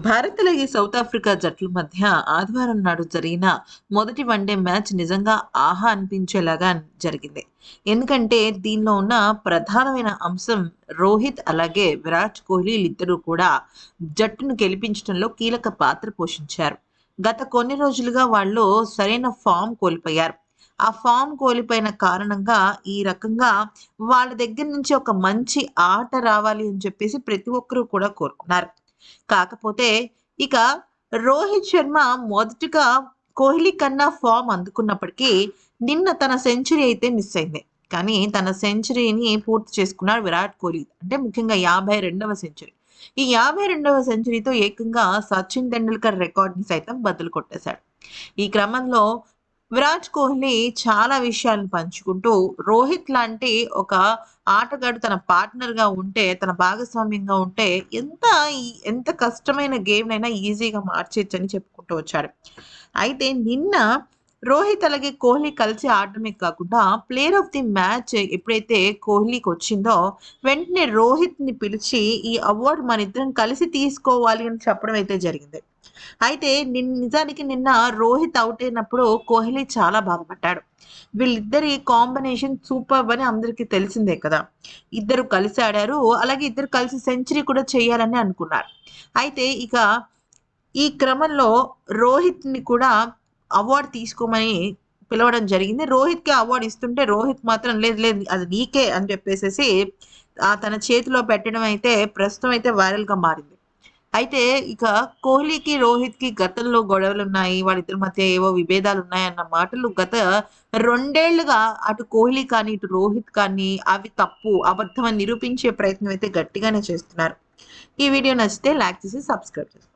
భారత్ అలాగే south Africa జట్ల మధ్య ఆదివారం నాడు జరిగిన మొదటి వన్డే మ్యాచ్ నిజంగా ఆహా అనిపించేలాగా జరిగింది. ఎందుకంటే దీనిలో ఉన్న ప్రధానమైన అంశం రోహిత్ అలాగే విరాట్ కోహ్లీ ఇద్దరూ కూడా జట్టును గెలిపించడంలో కీలక పాత్ర పోషించారు. గత కొన్ని రోజులుగా వాళ్ళు సరైన ఫామ్ కోల్పోయారు. ఆ ఫామ్ కోల్పోయిన కారణంగా ఈ రకంగా వాళ్ళ దగ్గర నుంచి ఒక మంచి ఆట రావాలి అని చెప్పేసి ప్రతి ఒక్కరూ కూడా కోరుకున్నారు. కాకపోతే ఇక రోహిత్ శర్మ మొదటగా కోహ్లీ కన్నా ఫామ్ అందుకున్నప్పటికీ నిన్న తన సెంచరీ అయితే మిస్ అయింది. కానీ తన సెంచరీని పూర్తి చేసుకున్నాడు విరాట్ కోహ్లీ. అంటే ముఖ్యంగా యాభై రెండవ సెంచరీ ఈ యాభై రెండవ సెంచరీతో ఏకంగా సచిన్ టెండూల్కర్ రికార్డ్ని సైతం బదులు కొట్టేశాడు. ఈ క్రమంలో విరాట్ కోహ్లీ చాలా విషయాలను పంచుకుంటూ రోహిత్ లాంటి ఒక ఆటగాడు తన పార్ట్నర్గా ఉంటే తన భాగస్వామ్యంగా ఉంటే ఎంత ఎంత కష్టమైన గేమ్నైనా ఈజీగా మార్చేయచ్చు అని చెప్పుకుంటూ వచ్చాడు. అయితే నిన్న రోహిత్ అలాగే కోహ్లీ కలిసి ఆడటమే కాకుండా ప్లేయర్ ఆఫ్ ది మ్యాచ్ ఎప్పుడైతే కోహ్లీకి వచ్చిందో వెంటనే రోహిత్ని పిలిచి ఈ అవార్డు మన ఇద్దరం కలిసి తీసుకోవాలి అని చెప్పడం అయితే జరిగింది. అయితే నిన్ నిజానికి నిన్న రోహిత్ అవుట్ అయినప్పుడు కోహ్లీ చాలా బాధపడ్డాడు. వీళ్ళిద్దరి కాంబినేషన్ సూపర్ అని అందరికీ తెలిసిందే కదా. ఇద్దరు కలిసి ఆడారు అలాగే ఇద్దరు కలిసి సెంచరీ కూడా చేయాలని అనుకున్నారు. అయితే ఇక ఈ క్రమంలో రోహిత్ని కూడా అవార్డు తీసుకోమని పిలవడం జరిగింది. రోహిత్కి అవార్డు ఇస్తుంటే రోహిత్ మాత్రం లేదు లేదు అది నీకే అని చెప్పేసేసి తన చేతిలో పెట్టడం అయితే ప్రస్తుతం అయితే వైరల్గా మారింది. అయితే ఇక కోహ్లీకి రోహిత్కి గతంలో గొడవలు ఉన్నాయి వాళ్ళిద్దరి మధ్య ఏవో విభేదాలు ఉన్నాయన్న మాటలు గత రెండేళ్ళుగా అటు కోహ్లీ కానీ ఇటు రోహిత్ కానీ అవి తప్పు అబద్ధం అని నిరూపించే ప్రయత్నం అయితే గట్టిగానే చేస్తున్నారు. ఈ వీడియో నచ్చితే లైక్ చేసి సబ్స్క్రైబ్ చేసుకోండి